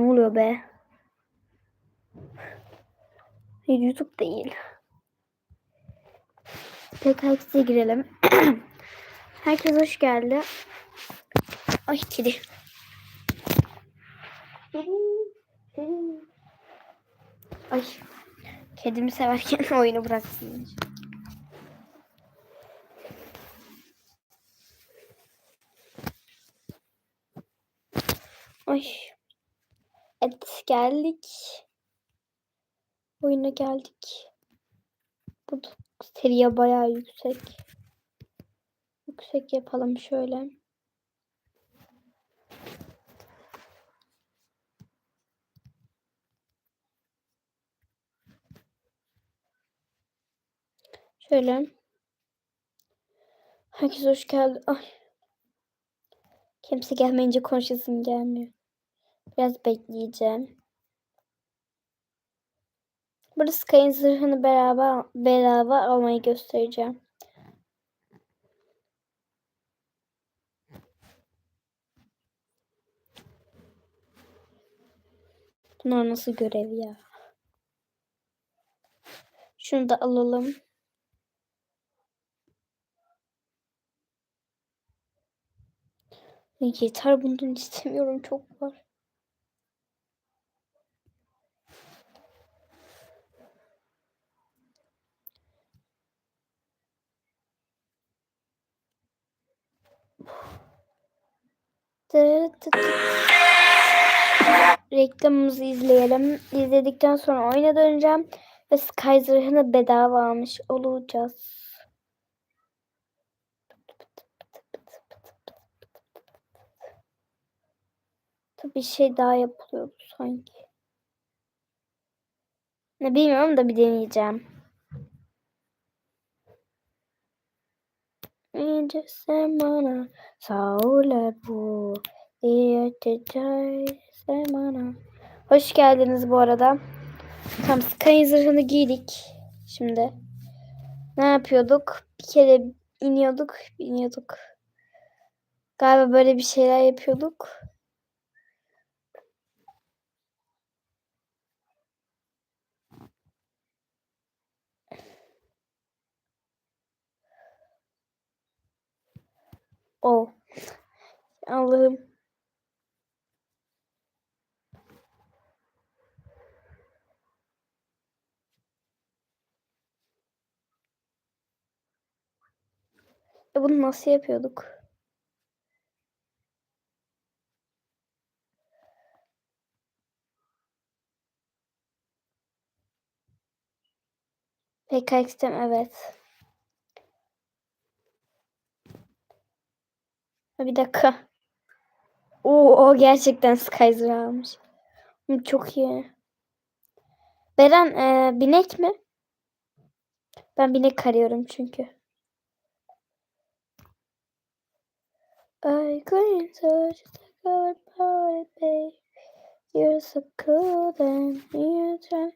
Ne oluyor be? Hayır YouTube değil. PKX'e girelim. Herkes hoş geldi. Ay kedi. Ay. Kedimi severken oyunu bıraksın. Ay. Evet geldik. Oyuna geldik. Bu seviye bayağı yüksek. Yüksek yapalım şöyle. Şöyle. Herkes hoş geldi. Ay. Kimse gelmeyince konuşasım gelmiyor. Biraz bekleyeceğim. Burada Sky'ın zırhını beraber bedava almayı göstereceğim. Bunlar nasıl görev ya? Şunu da alalım. Yeter bundan istemiyorum çok var. Reklamımızı izleyelim. İzledikten sonra oyuna döneceğim. Ve Sky zırhını bedava almış olacağız. Tabii bir şey daha yapılıyordu sanki. Ne bilmiyorum da bir deneyeceğim. İnce semana saule bu İyotecay semana Hoş geldiniz bu arada. Tam Sky zırhını giydik. Şimdi ne yapıyorduk? Bir kere iniyorduk, iniyorduk. Galiba böyle bir şeyler yapıyorduk. O. Allah'ım. E bunu nasıl yapıyorduk? PKX'tem evet. Bir dakika. Oo, gerçekten Skyzer almış. Çok iyi. Beren e, binek mi? Ben binek arıyorum çünkü. I couldn't touch the about it, babe. You're so cool and you try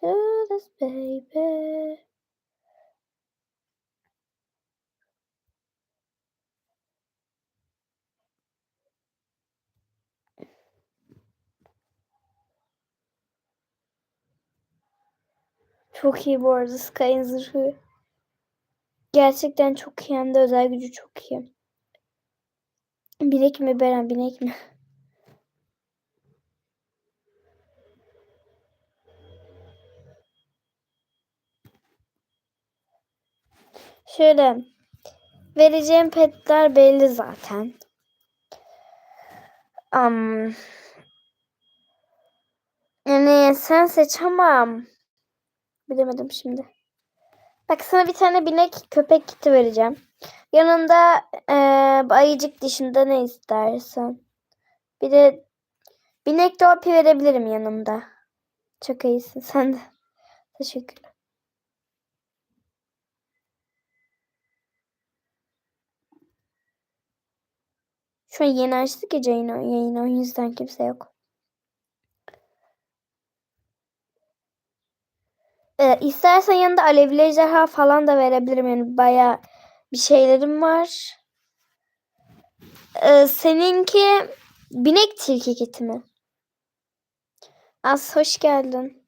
to this, baby. Çok iyi bu arada Sky'ın zırhı. Gerçekten çok iyi hem de özel gücü çok iyi. Binek mi Beren binek mi? Şöyle vereceğim petler belli zaten. Am yani sen seç ama bilemedim şimdi. Bak sana bir tane binek köpek kiti vereceğim. Yanında eee ayıcık dışında ne istersen. Bir de binek dolpi verebilirim yanında. Çok iyisin sen de. Teşekkürler. Şu an yeni açtık ya yayını, yayını o yüzden kimse yok. Ee, istersen yanında alevli ejderha falan da verebilirim. Yani bayağı bir şeylerim var. Ee, seninki binek tilki kiti mi? Az hoş geldin.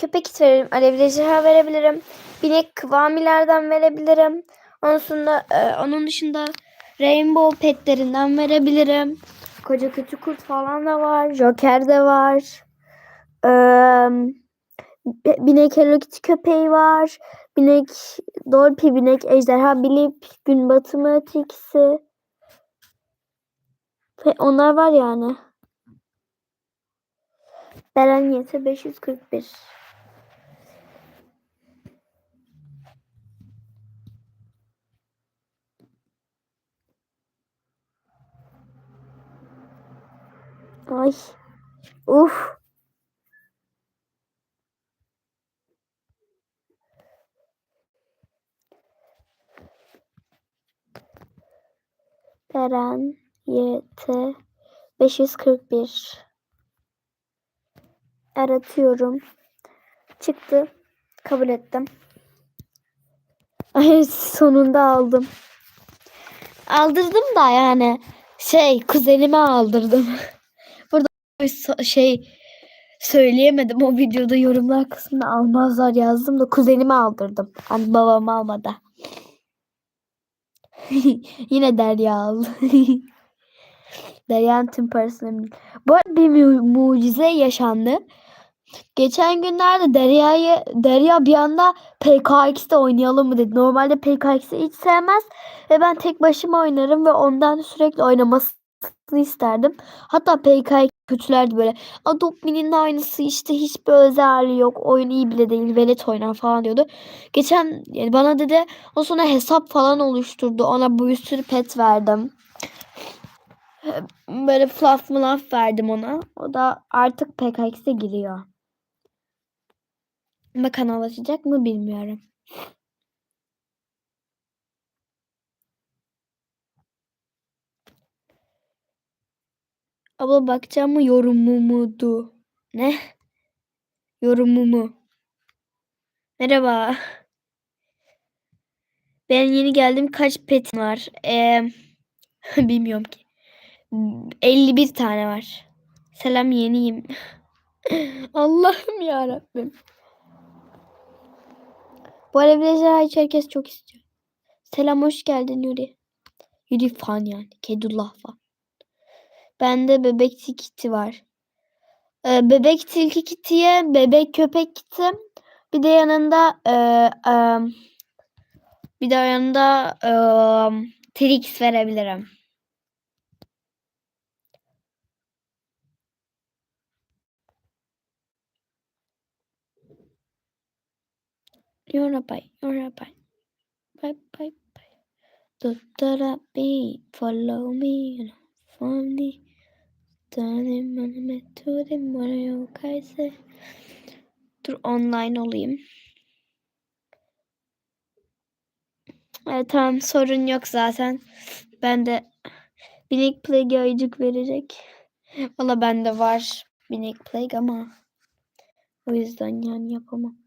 Köpek it veririm. Alevli ejderha verebilirim. Binek kıvamilerden verebilirim. Onun dışında, e, onun dışında Rainbow petlerinden verebilirim. Koca kötü kurt falan da var. Joker de var. Eee Binek Hello köpeği var. Binek Dolphy, binek ejderha, Bilip, gün batımı tilkisi. Ve onlar var yani. Beren Yete 541. Ay. Uf. Beren YT 541 aratıyorum. Çıktı. Kabul ettim. Ay sonunda aldım. Aldırdım da yani şey kuzenime aldırdım. Burada bir şey söyleyemedim o videoda yorumlar kısmında almazlar yazdım da kuzenime aldırdım. Hani babam almadı. Yine Derya aldı. Derya'nın tüm parasını Bu bir mu- mucize yaşandı. Geçen günlerde Derya'yı Derya bir anda PKX'de oynayalım mı dedi. Normalde PKX'i hiç sevmez ve ben tek başıma oynarım ve ondan sürekli oynamasını isterdim. Hatta PKX kötülerdi böyle. Adopt Mini'nin aynısı işte hiçbir özelliği yok. Oyun iyi bile değil. Velet oynar falan diyordu. Geçen yani bana dedi o sonra hesap falan oluşturdu. Ona bir sürü pet verdim. Böyle fluff mlaf verdim ona. O da artık PKX'e giriyor. Ama kanal açacak mı bilmiyorum. Abla bakacağım mı yorumumudu? Ne? Yorumumu. Merhaba. Ben yeni geldim. Kaç petim var? Ee, bilmiyorum ki. 51 tane var. Selam yeniyim. Allah'ım ya Rabbim. Bu alevleri hiç herkes çok istiyor. Selam hoş geldin Yuri. Yuri fan yani. Kedullah fan. Bende bebek kiti var. Ee, bebek tilki kitiye bebek köpek kiti. Bir de yanında e, e, bir de yanında e, Trix verebilirim. You're bye. You're bye. Bye bye bye. Da be follow me from the Tane metode Mario Kayse. Dur online olayım. Evet tamam sorun yok zaten. Ben de Binek Plague ayıcık verecek. Valla bende var Binek Plague ama o yüzden yani yapamam.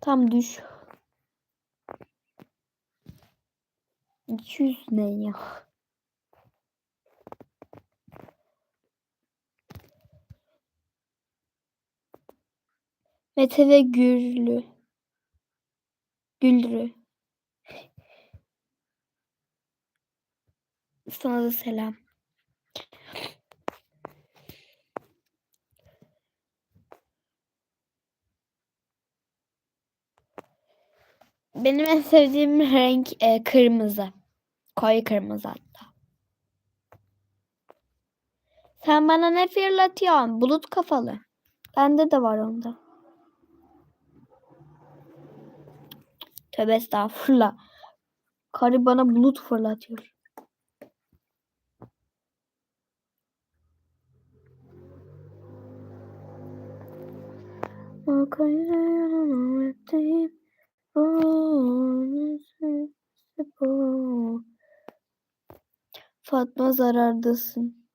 Tam düş. 200 ne ya? Mete ve Gürlü. Güldürü. Sana da selam. Benim en sevdiğim renk e, kırmızı. Koyu kırmızı hatta. Sen bana ne fırlatıyorsun? Bulut kafalı. Bende de var onda. Tövbe estağfurullah. Karı bana bulut fırlatıyor. Fatma zarardasın.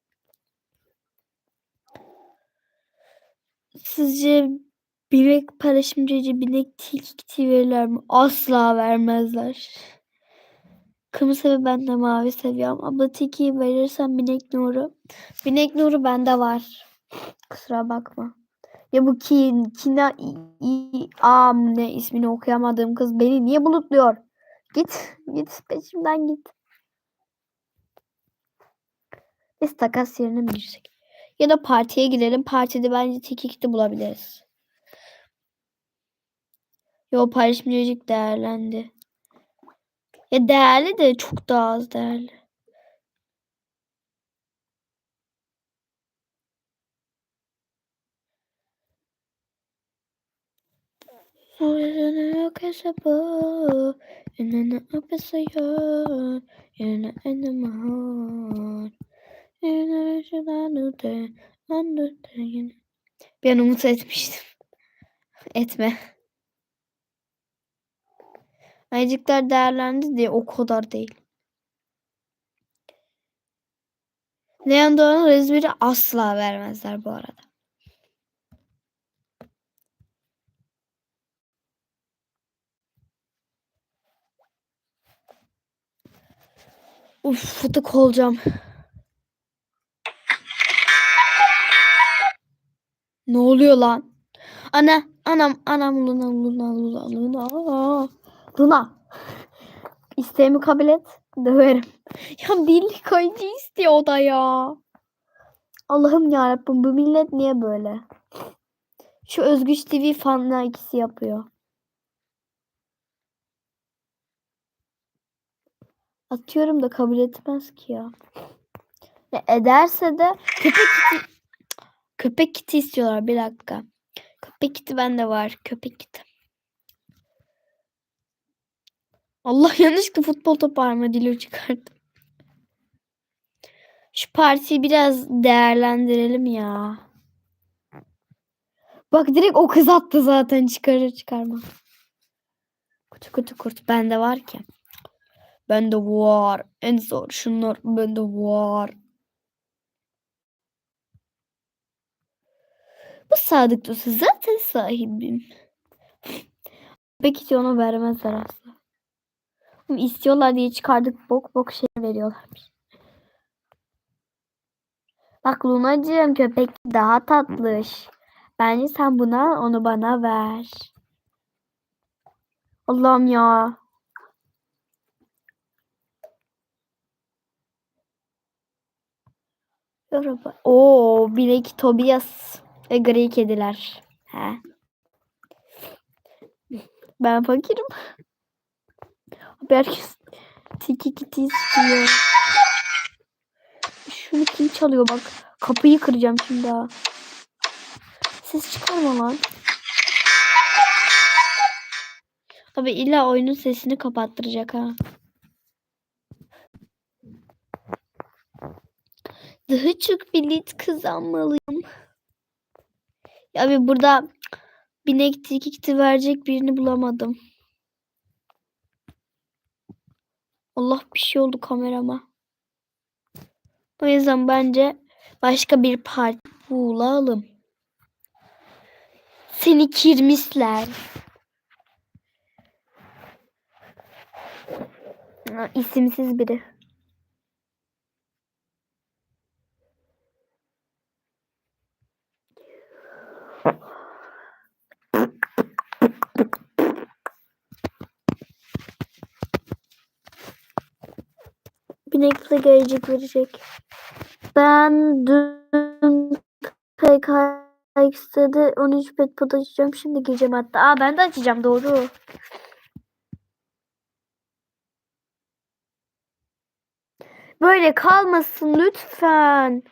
Sizce binek paylaşımcıcı binek tilki verirler mi? Asla vermezler. Kırmızı ve ben de mavi seviyorum. Abla tikiyi verirsen binek nuru. Binek nuru bende var. Kusura bakma. Ya bu ki kina i, am ne ismini okuyamadığım kız beni niye bulutluyor? Git git peşimden git. Biz takas yerine mi girsek? Ya da partiye girelim. Partide bence tekikti bulabiliriz. Yo paylaşımcılık değerlendi. Ya değerli de çok daha az değerli. Yüzünü kasabı, önüne apısıyor, yine enamar. Yine şuradan öte, anlıkta yine. Ben umut etmiştim. Etme. Ayıcıklar değerlendi diye o kadar değil. Leandro'nun rezmiri asla vermezler bu arada. Uf fıtık olacağım. Ne oluyor lan? Ana, anam, anam, Luna, Luna, Luna, Luna. Luna. İsteğimi kabul et. Döverim. Ya birlik kayıcı istiyor o da ya. Allah'ım yarabbim bu millet niye böyle? Şu Özgüç TV fanlar ikisi yapıyor. Atıyorum da kabul etmez ki ya. Ya ederse de köpek kiti köpek kiti istiyorlar bir dakika. Köpek kiti bende var. Köpek kiti. Allah yanlışlıkla futbol topu armadillo çıkardım. Şu partiyi biraz değerlendirelim ya. Bak direkt o kız attı zaten çıkarır çıkarma. Kutu kutu kurt bende var ki. Bende var. En zor şunlar bende var. Bu sadık dostu zaten sahibim. Peki onu vermezler asla. Ama İstiyorlar diye çıkardık bok bok şey veriyorlarmış. Bak Lunacığım köpek daha tatlış. Bence sen buna onu bana ver. Allah'ım ya. Yoruba. Oo, bilek Tobias ve gri kediler. He. Ben fakirim. Herkes tiki kiti istiyor. Şunu kim çalıyor bak. Kapıyı kıracağım şimdi ha. Ses çıkarma lan. Abi illa oyunun sesini kapattıracak ha. Daha çok bilet kazanmalıyım. Ya abi burada binek tikikti verecek birini bulamadım. Allah bir şey oldu kamerama. O yüzden bence başka bir parti bulalım. Seni kirmisler. Ha, isimsiz biri. Binekle gelecek verecek. Ben dün PKX'de 13 pet pot açacağım. Şimdi gireceğim hatta. Aa ben de açacağım doğru. Böyle kalmasın lütfen.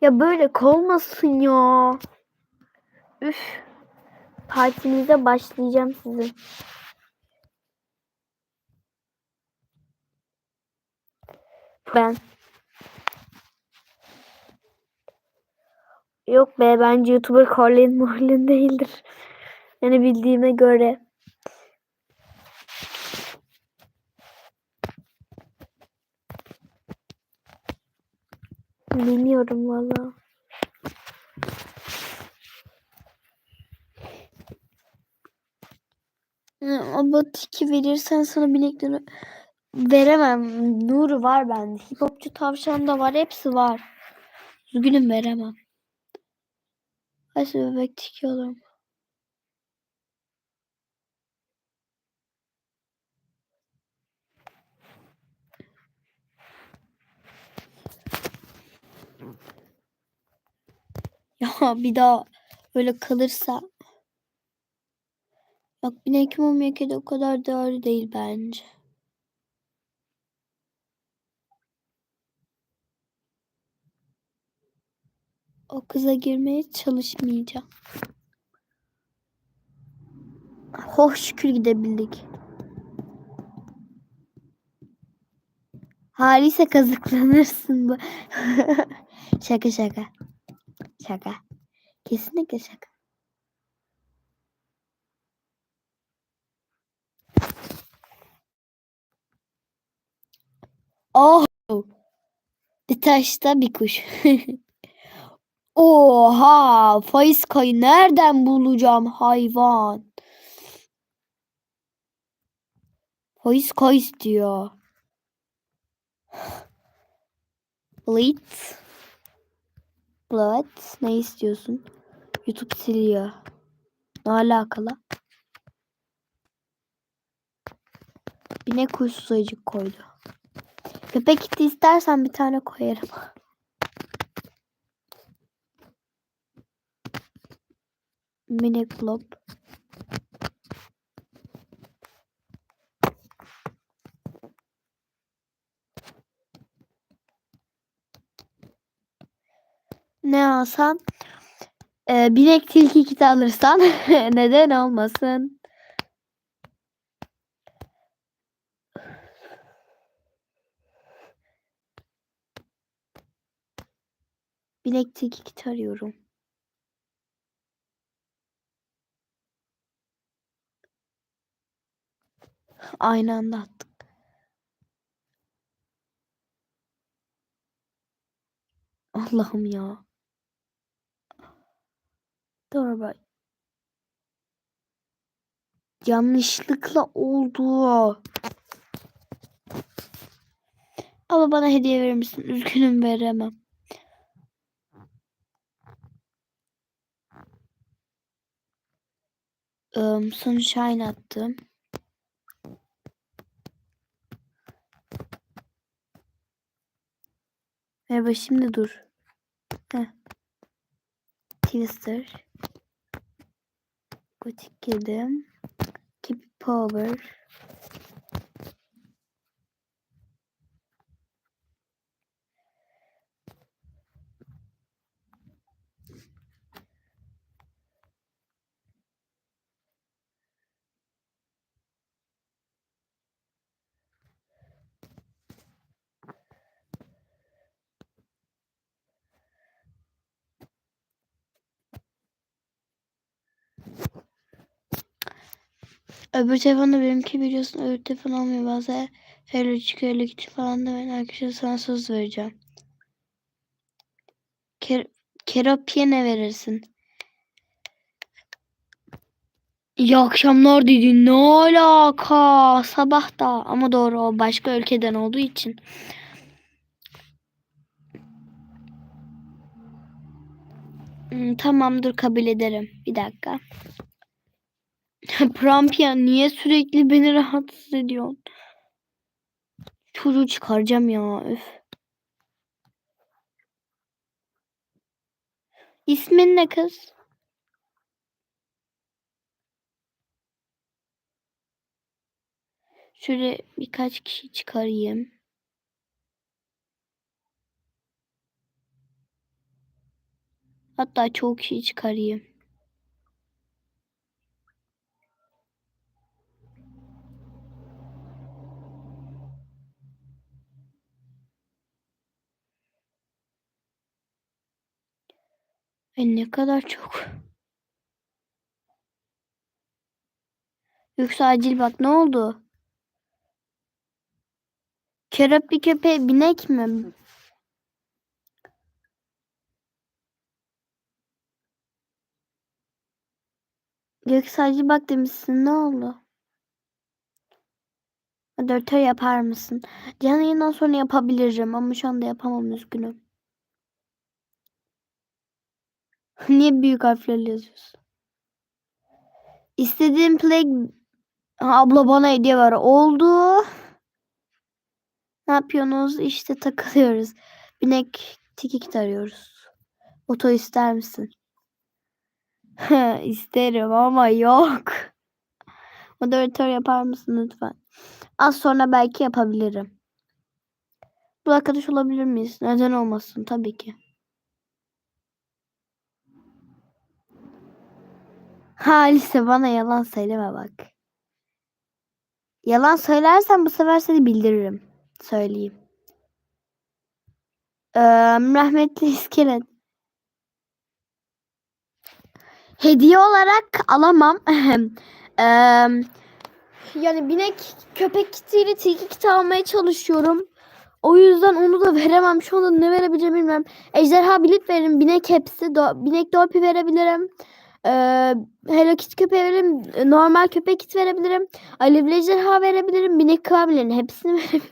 Ya böyle kalmasın ya. Üf. Partinize başlayacağım sizin. Ben. Yok be bence YouTuber Colin Morlin değildir. Yani bildiğime göre. Bilmiyorum valla. Ama tiki verirsen sana binekleri veremem. Nuru var bende. Hipopçu tavşan da var. Hepsi var. Üzgünüm veremem. Hadi bebek tiki alırım. Ya bir daha öyle kalırsa Bak binek mumyaki de o kadar değerli değil bence. O kıza girmeye çalışmayacağım. Hoş şükür gidebildik. Halise kazıklanırsın bu. şaka şaka. Şaka. Kesinlikle şaka. Oh! Bir taşta bir kuş. Oha! Faiz kayı nereden bulacağım hayvan? Faiz kayı istiyor. Blitz. Blood. Ne istiyorsun? YouTube siliyor. Ne alakalı? Binek kuş ayıcık koydu. Köpek iti istersen bir tane koyarım. Minik blob. Ne alsam? Ee, binek tilki kiti alırsan neden olmasın? Binek tilki kiti arıyorum. Aynı anda attık. Allah'ım ya. Doğru bak. Yanlışlıkla oldu. Ama bana hediye verir misin? Üzgünüm veremem. Um, sunshine attım. Merhaba şimdi dur. Heh. Twister. Gotik girdim. Keep power. Öbür telefonda benimki biliyorsun öbür telefon olmuyor bazen. Öyle çıkıyor öyle gitti falan da ben arkadaşlar sana söz vereceğim. Ker Keropiye ne verirsin? İyi akşamlar dedi. Ne alaka? Sabah da ama doğru o başka ülkeden olduğu için. Hmm, tamam dur kabul ederim. Bir dakika. Prampia niye sürekli beni rahatsız ediyorsun? Çocuğu çıkaracağım ya. Öf. İsmin ne kız? Şöyle birkaç kişi çıkarayım. Hatta çok kişi çıkarayım. Ay ne kadar çok. Yoksa acil bak ne oldu? Kerep köpeğe binek mi? Yoksa acil bak demişsin ne oldu? Moderatör yapar mısın? Canlı yayından sonra yapabilirim ama şu anda yapamam üzgünüm. Niye büyük harflerle yazıyorsun? İstediğim play Ha, abla bana hediye ver. Oldu. Ne yapıyorsunuz? İşte takılıyoruz. Binek tikik arıyoruz. Oto ister misin? İsterim ama yok. Moderatör yapar mısın lütfen? Az sonra belki yapabilirim. Bu arkadaş olabilir miyiz? Neden olmasın? Tabii ki. Halise bana yalan söyleme bak. Yalan söylersen bu sefer seni bildiririm. Söyleyeyim. Ee, rahmetli iskelet. Hediye olarak alamam. Ee, yani binek köpek kitiyle tilki kiti almaya çalışıyorum. O yüzden onu da veremem. Şu anda ne verebileceğimi bilmem. Ejderha bilet veririm. Binek hepsi. Do binek dolpi verebilirim. Hello Kitty köpeği verebilirim. Normal köpek kit verebilirim. Alevli ejderha verebilirim. Binek kıvamlerin hepsini verebilirim.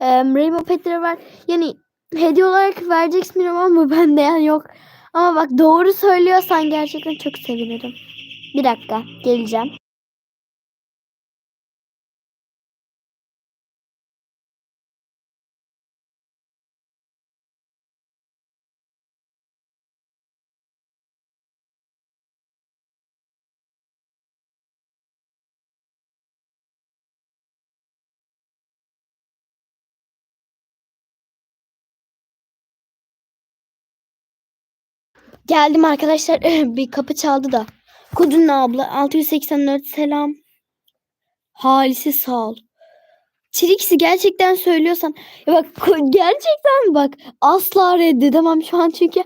Ee, Rainbow Pet'leri var. Yani hediye olarak vereceksin bilmiyorum ama bende yani yok. Ama bak doğru söylüyorsan gerçekten çok sevinirim. Bir dakika geleceğim. Geldim arkadaşlar. bir kapı çaldı da. Kudun abla 684 selam. Halisi sağ ol. Trixie gerçekten söylüyorsan ya bak gerçekten bak asla reddedemem şu an çünkü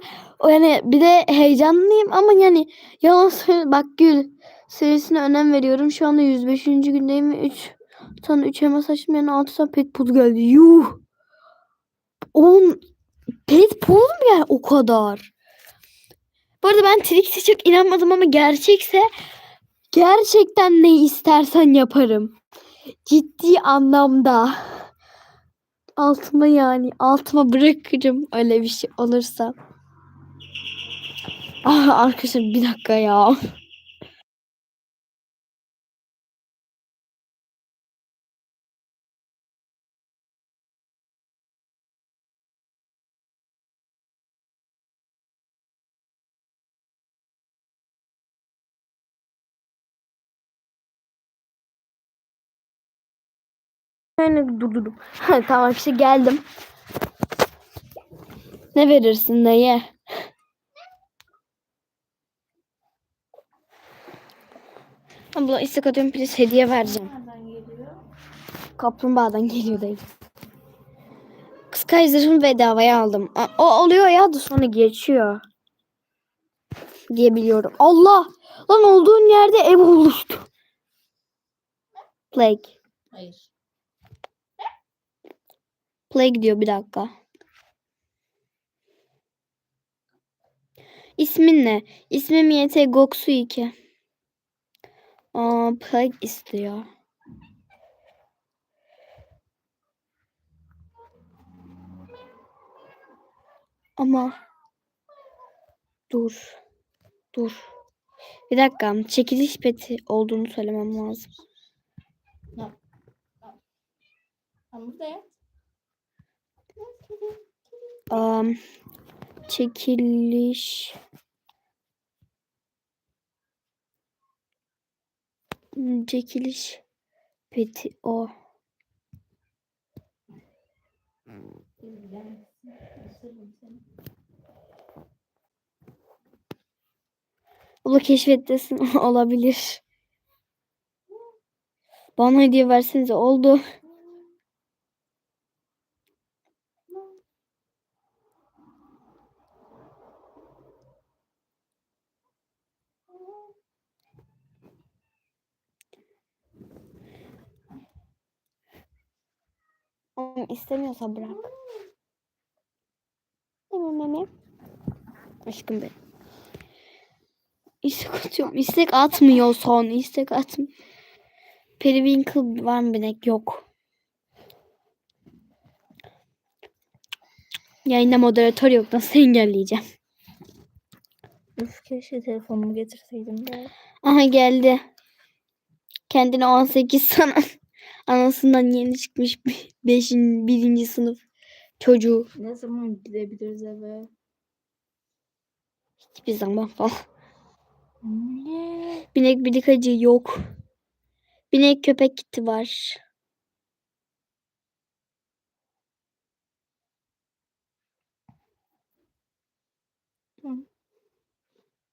yani bir de heyecanlıyım ama yani yalan söyle bak Gül serisine önem veriyorum. Şu anda 105. gündeyim ve 3 tane 3 elmas açtım yani 6 tane pet pool geldi. Yuh. 10 pet pool mu yani o kadar? Bu arada ben Trixie çok inanmadım ama gerçekse gerçekten ne istersen yaparım. Ciddi anlamda. Altıma yani altıma bırakırım öyle bir şey olursa. Ah arkadaşlar bir dakika ya. Yani durdurdum. Tamam işte geldim. Ne verirsin dayı? Abla istek atıyorum please hediye vereceğim. Nereden geliyor? Kaplumbağadan geliyor dayı. Kız Kaiser'ın bedavaya aldım. O oluyor ya da sonra geçiyor. Diye biliyorum. Allah! Lan olduğun yerde ev oluştu. Plague. Hayır. Plague diyor bir dakika. İsmin ne? İsmim YT Goksu 2. Aa, Plague istiyor. Ama dur. Dur. Bir dakika. Çekiliş peti olduğunu söylemem lazım. Sen burada yat. Am, çekiliş Hmm, çekiliş peti o. Abla keşfettesin olabilir. Bana hediye versenize oldu. Tamam istemiyorsa bırak. Tamam meme. Aşkım benim. İstek atıyorum. İstek atmıyor son. İstek atmıyor. Periwinkle var mı binek? Yok. Yayında moderatör yok. Nasıl engelleyeceğim? Üf keşke telefonumu getirseydim. Be. Aha geldi. Kendine 18 sana. Anasından yeni çıkmış 5. birinci sınıf çocuğu. Ne zaman gidebiliriz eve? Hiçbir zaman falan. Niye? Binek birikacı yok. Binek köpek kiti var.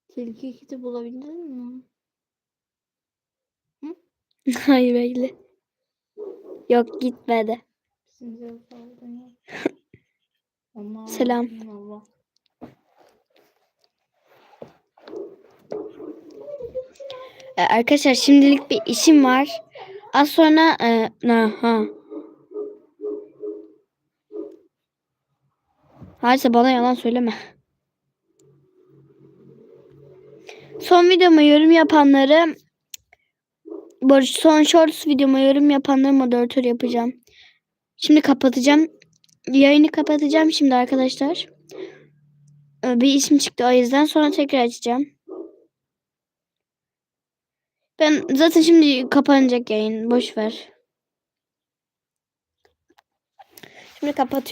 Tilki kiti bulabildin mi? Hayır öyle. Yok gitmedi. Selam. Ee, arkadaşlar şimdilik bir işim var. Az sonra e, ha. Hayırsa bana yalan söyleme. Son videoma yorum yapanları bu son shorts videoma yorum yapanları moderatör yapacağım. Şimdi kapatacağım. Yayını kapatacağım şimdi arkadaşlar. Ee, Bir işim çıktı o yüzden sonra tekrar açacağım. Ben zaten şimdi kapanacak yayın. Boş ver. Şimdi kapatıyorum.